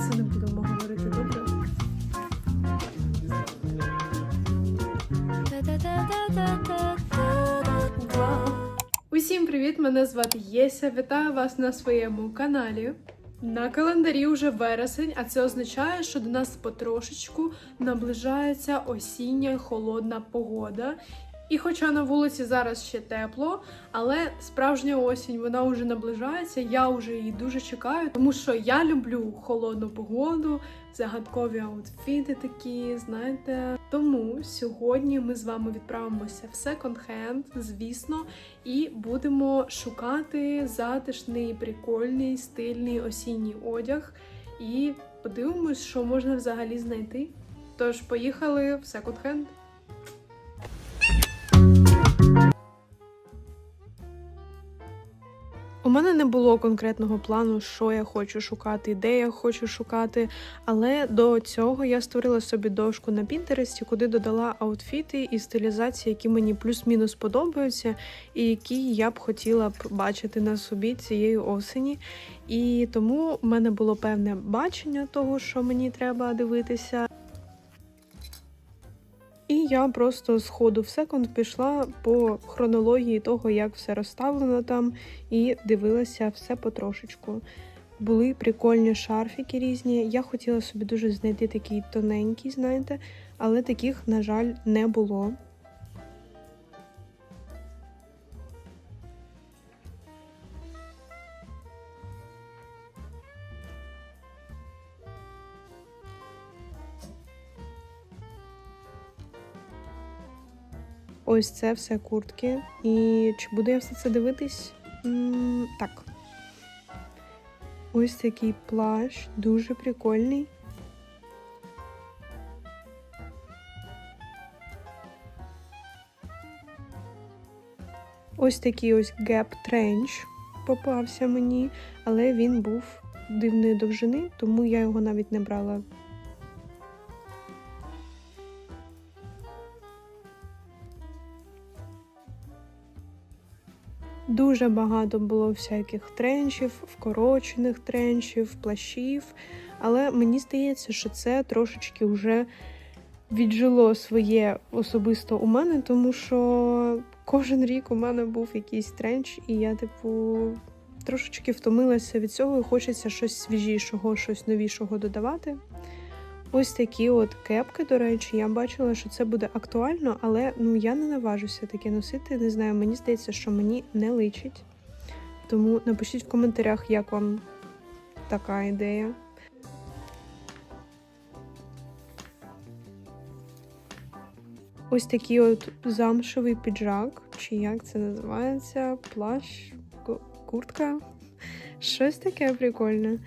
це не будемо говорити, добре? Усім привіт! Мене звати Єся. Вітаю вас на своєму каналі. На календарі вже вересень, а це означає, що до нас потрошечку наближається осіння холодна погода. І хоча на вулиці зараз ще тепло, але справжня осінь вона вже наближається. Я вже її дуже чекаю, тому що я люблю холодну погоду, загадкові аутфіти такі, знаєте. Тому сьогодні ми з вами відправимося в секонд-хенд, звісно, і будемо шукати затишний, прикольний, стильний осінній одяг. І подивимось, що можна взагалі знайти. Тож, поїхали в секонд-хенд. У мене не було конкретного плану, що я хочу шукати, де я хочу шукати. Але до цього я створила собі дошку на Пінтересті, куди додала аутфіти і стилізації, які мені плюс-мінус подобаються, і які я б хотіла б бачити на собі цієї осені. І тому в мене було певне бачення того, що мені треба дивитися. Я просто з ходу в секунд пішла по хронології того, як все розставлено там, і дивилася все потрошечку. Були прикольні шарфіки різні. Я хотіла собі дуже знайти такий тоненький, знаєте, але таких, на жаль, не було. Ось це все куртки. І чи буду я все це дивитись? М, так. Ось такий плащ, дуже прикольний. Ось такий ось геп тренч попався мені, але він був дивної довжини, тому я його навіть не брала Дуже багато було всяких тренчів, вкорочених тренчів, плащів. Але мені здається, що це трошечки вже віджило своє особисто у мене, тому що кожен рік у мене був якийсь тренч, і я, типу, трошечки втомилася від цього і хочеться щось свіжішого, щось новішого додавати. Ось такі от кепки, до речі, я бачила, що це буде актуально, але ну я не наважуся таке носити. Не знаю, мені здається, що мені не личить. Тому напишіть в коментарях, як вам така ідея. Ось такий от замшевий піджак, чи як це називається, плащ, куртка. Щось таке прикольне.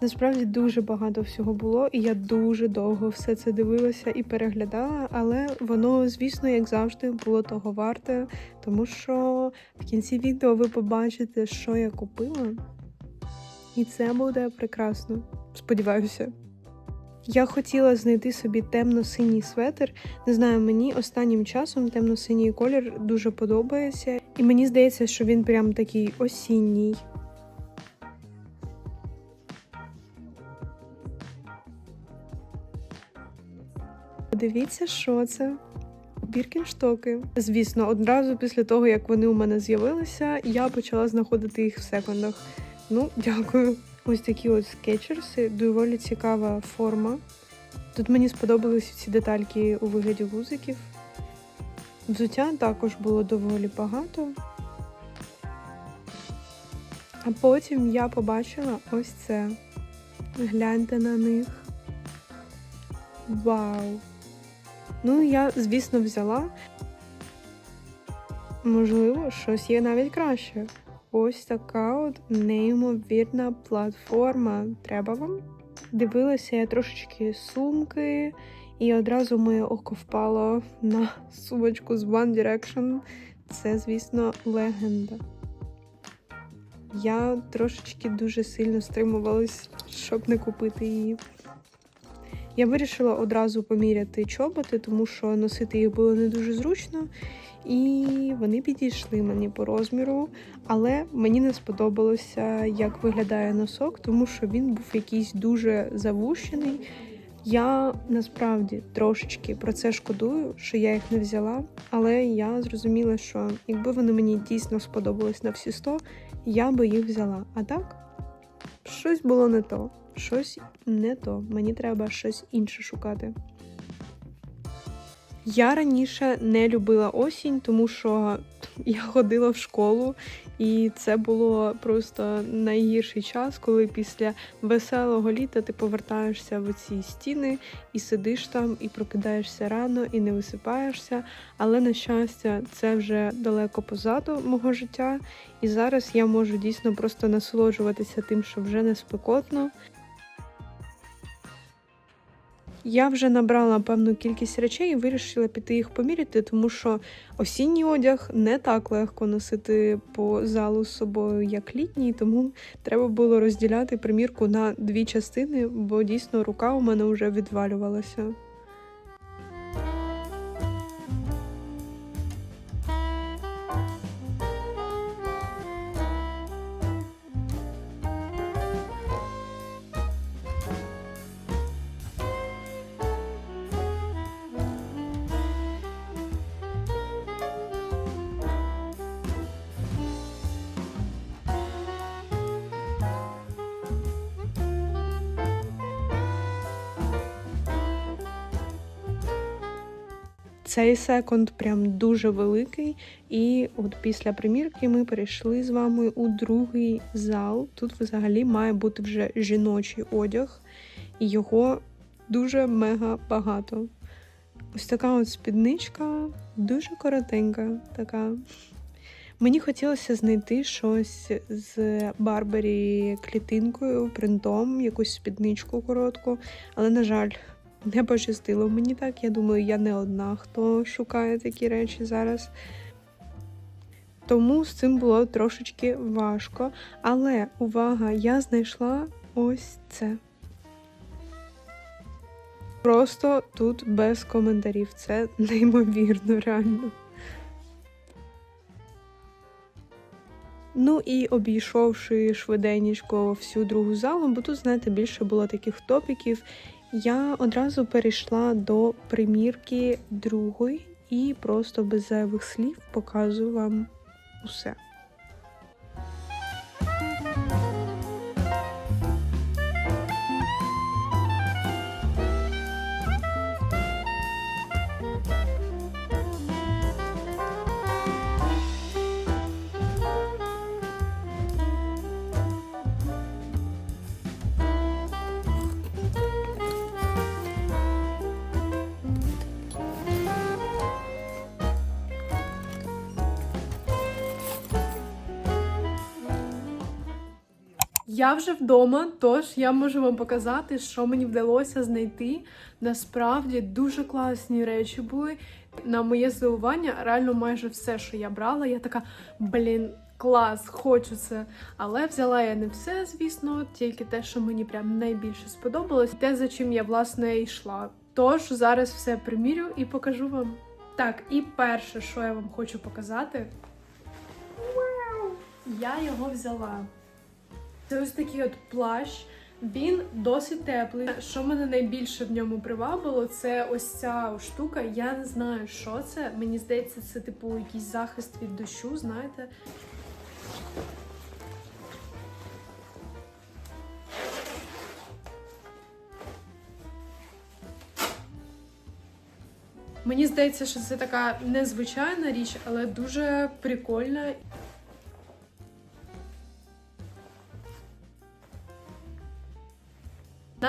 Насправді дуже багато всього було, і я дуже довго все це дивилася і переглядала, але воно, звісно, як завжди, було того варте, тому що в кінці відео ви побачите, що я купила. І це буде прекрасно. Сподіваюся. Я хотіла знайти собі темно-синій светр. Не знаю, мені останнім часом темно-синій колір дуже подобається, і мені здається, що він прям такий осінній. Подивіться, що це. Біркінштоки. Звісно, одразу після того, як вони у мене з'явилися, я почала знаходити їх в секундах. Ну, дякую. Ось такі от скетчерси, доволі цікава форма. Тут мені сподобались ці детальки у вигляді гузиків. Взуття також було доволі багато. А потім я побачила ось це. Гляньте на них. Вау! Ну, я, звісно, взяла. Можливо, щось є навіть краще. Ось така от неймовірна платформа. Треба вам? Дивилася я трошечки сумки, і одразу моє око впало на сумочку з One Direction. Це, звісно, легенда. Я трошечки дуже сильно стримувалась, щоб не купити її. Я вирішила одразу поміряти чоботи, тому що носити їх було не дуже зручно. і вони підійшли мені по розміру, але мені не сподобалося, як виглядає носок, тому що він був якийсь дуже завущений. Я насправді трошечки про це шкодую, що я їх не взяла, але я зрозуміла, що якби вони мені дійсно сподобались на всі 100, я би їх взяла. А так, щось було не то, щось не то. Мені треба щось інше шукати. Я раніше не любила осінь, тому що я ходила в школу, і це було просто найгірший час, коли після веселого літа ти повертаєшся в ці стіни і сидиш там, і прокидаєшся рано, і не висипаєшся. Але на щастя, це вже далеко позаду мого життя, і зараз я можу дійсно просто насолоджуватися тим, що вже не спекотно. Я вже набрала певну кількість речей і вирішила піти їх поміряти, тому що осінній одяг не так легко носити по залу з собою, як літній, тому треба було розділяти примірку на дві частини, бо дійсно рука у мене вже відвалювалася. Цей секонд прям дуже великий. І от після примірки ми перейшли з вами у другий зал. Тут взагалі має бути вже жіночий одяг, і його дуже мега багато. Ось така от спідничка, дуже коротенька така. Мені хотілося знайти щось з Барбарі клітинкою, принтом, якусь спідничку коротку, але, на жаль, не пощастило мені так. Я думаю, я не одна, хто шукає такі речі зараз. Тому з цим було трошечки важко. Але увага, я знайшла ось це. Просто тут без коментарів. Це неймовірно, реально. Ну і обійшовши швиденько всю другу залу, бо тут, знаєте, більше було таких топіків. Я одразу перейшла до примірки другої і просто без зайвих слів показую вам усе. Я вже вдома, тож я можу вам показати, що мені вдалося знайти. Насправді дуже класні речі були. На моє здивування, реально майже все, що я брала, я така, блін, клас, хочу це. Але взяла я не все, звісно, тільки те, що мені прям найбільше сподобалось, те, за чим я власне йшла. Тож зараз все примірю і покажу вам. Так, і перше, що я вам хочу показати, я його взяла. Це ось такий от плащ. Він досить теплий. Що мене найбільше в ньому привабило, це ось ця штука. Я не знаю, що це. Мені здається, це типу якийсь захист від дощу, знаєте. Мені здається, що це така незвичайна річ, але дуже прикольна.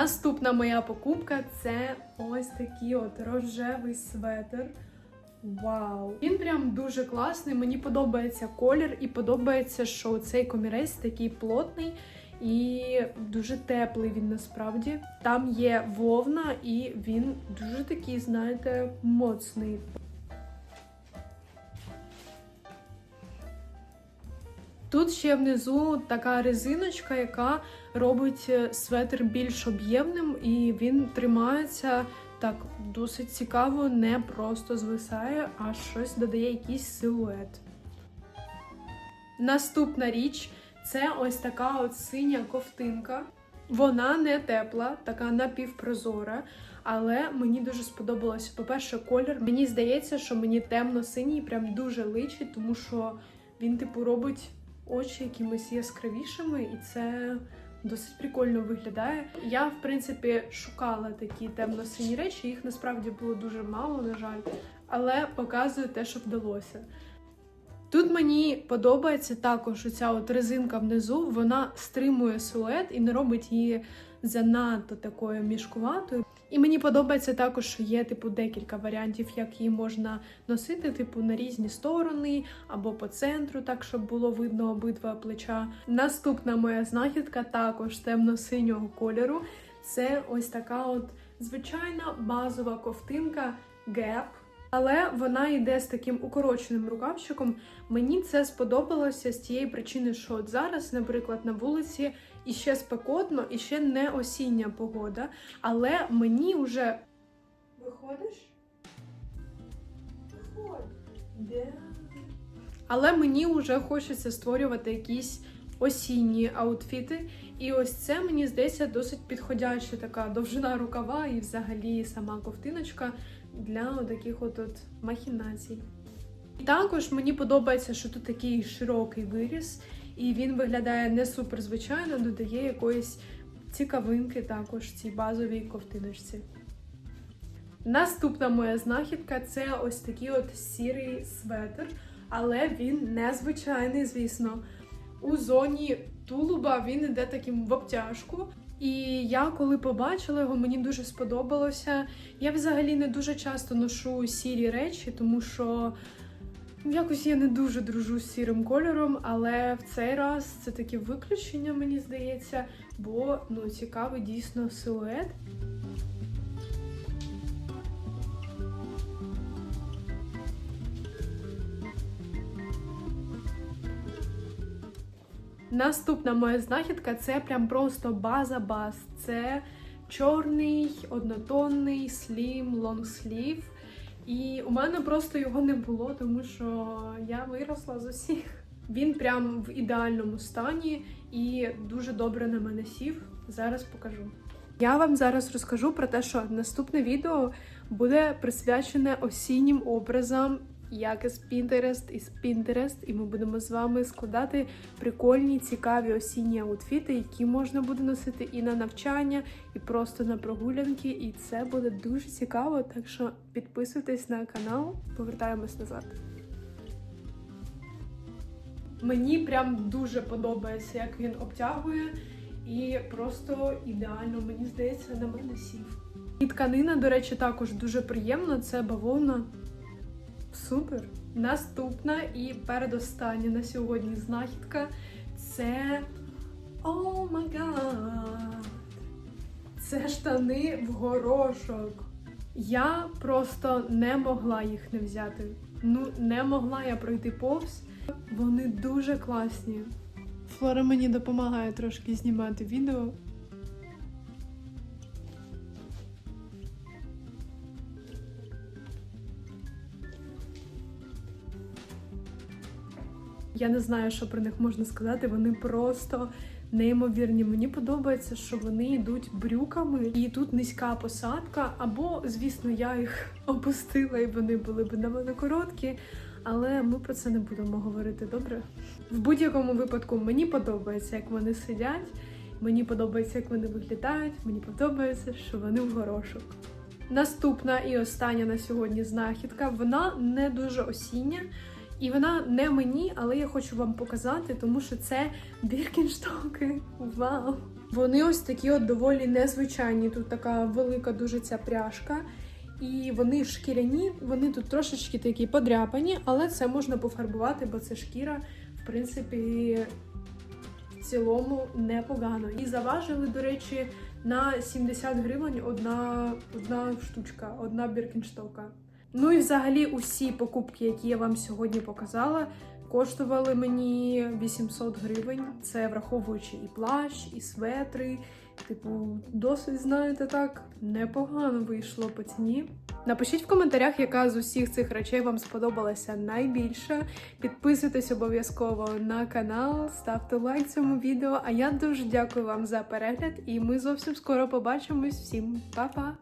Наступна моя покупка це ось такий от рожевий светр. Вау! Він прям дуже класний. Мені подобається колір, і подобається, що цей комірець такий плотний і дуже теплий він насправді. Там є вовна, і він дуже такий, знаєте, моцний. Тут ще внизу така резиночка, яка робить е, светр більш об'ємним, і він тримається так досить цікаво, не просто звисає, а щось додає якийсь силует. Наступна річ це ось така от синя ковтинка. Вона не тепла, така напівпрозора, але мені дуже сподобалося. По-перше, колір. Мені здається, що мені темно-синій прям дуже личить, тому що він, типу, робить очі якимись яскравішими, і це досить прикольно виглядає. Я, в принципі, шукала такі темно-сині речі, їх насправді було дуже мало, на жаль, але показую те, що вдалося. Тут мені подобається також оця от резинка внизу, вона стримує силует і не робить її занадто такою мішкуватою. І мені подобається також, що є типу декілька варіантів, як її можна носити, типу на різні сторони або по центру, так щоб було видно обидва плеча. Наступна моя знахідка також темно-синього кольору. Це ось така от звичайна базова ковтинка Gap. Але вона йде з таким укороченим рукавчиком. Мені це сподобалося з тієї причини, що от зараз, наприклад, на вулиці іще спекотно, і ще не осіння погода. Але мені вже. Виходиш? Виходь. Де? Але мені вже хочеться створювати якісь осінні аутфіти. І ось це мені здається досить підходяща така довжина рукава і взагалі сама ковтиночка для таких от, от махінацій. І також мені подобається, що тут такий широкий виріс, і він виглядає не супер звичайно, додає якоїсь цікавинки також цій базовій ковтиночці. Наступна моя знахідка це ось такий от сірий светр, але він незвичайний, звісно. У зоні тулуба він іде таким в обтяжку. І я коли побачила його, мені дуже сподобалося. Я взагалі не дуже часто ношу сірі речі, тому що якось я не дуже дружу з сірим кольором, але в цей раз це таке виключення, мені здається, бо ну цікавий дійсно силует. Наступна моя знахідка це прям просто база баз. Це чорний однотонний слім лонгслів. І у мене просто його не було, тому що я виросла з усіх. Він прям в ідеальному стані і дуже добре на мене сів. Зараз покажу. Я вам зараз розкажу про те, що наступне відео буде присвячене осіннім образам, як із Pinterest, із Pinterest, і ми будемо з вами складати прикольні, цікаві осінні аутфіти, які можна буде носити і на навчання, і просто на прогулянки. І це буде дуже цікаво. Так що підписуйтесь на канал, повертаємось назад. Мені прям дуже подобається, як він обтягує, і просто ідеально, мені здається, на мене сів. І тканина, до речі, також дуже приємна. Це бавовна. Супер! Наступна і передостання на сьогодні знахідка це. О май гад! Це штани в горошок. Я просто не могла їх не взяти. Ну, не могла я пройти повз. Вони дуже класні. Флора мені допомагає трошки знімати відео. Я не знаю, що про них можна сказати. Вони просто неймовірні. Мені подобається, що вони йдуть брюками, і тут низька посадка. Або, звісно, я їх опустила, і вони були б на мене короткі. Але ми про це не будемо говорити добре. В будь-якому випадку мені подобається, як вони сидять. Мені подобається, як вони виглядають. Мені подобається, що вони в горошок. Наступна і остання на сьогодні знахідка. Вона не дуже осіння. І вона не мені, але я хочу вам показати, тому що це біркінштоки. Вау! Вони ось такі от доволі незвичайні. Тут така велика дуже ця пряжка. І вони шкіряні, вони тут трошечки такі подряпані, але це можна пофарбувати, бо це шкіра, в принципі, в цілому непогано. І заважили, до речі, на 70 гривень одна, одна штучка, одна біркінштока. Ну і взагалі усі покупки, які я вам сьогодні показала, коштували мені 800 гривень. Це враховуючи і плащ, і светри, Типу, досить, знаєте, так, непогано вийшло по ціні. Напишіть в коментарях, яка з усіх цих речей вам сподобалася найбільше. Підписуйтесь обов'язково на канал, ставте лайк цьому відео. А я дуже дякую вам за перегляд, і ми зовсім скоро побачимось. Всім па-па!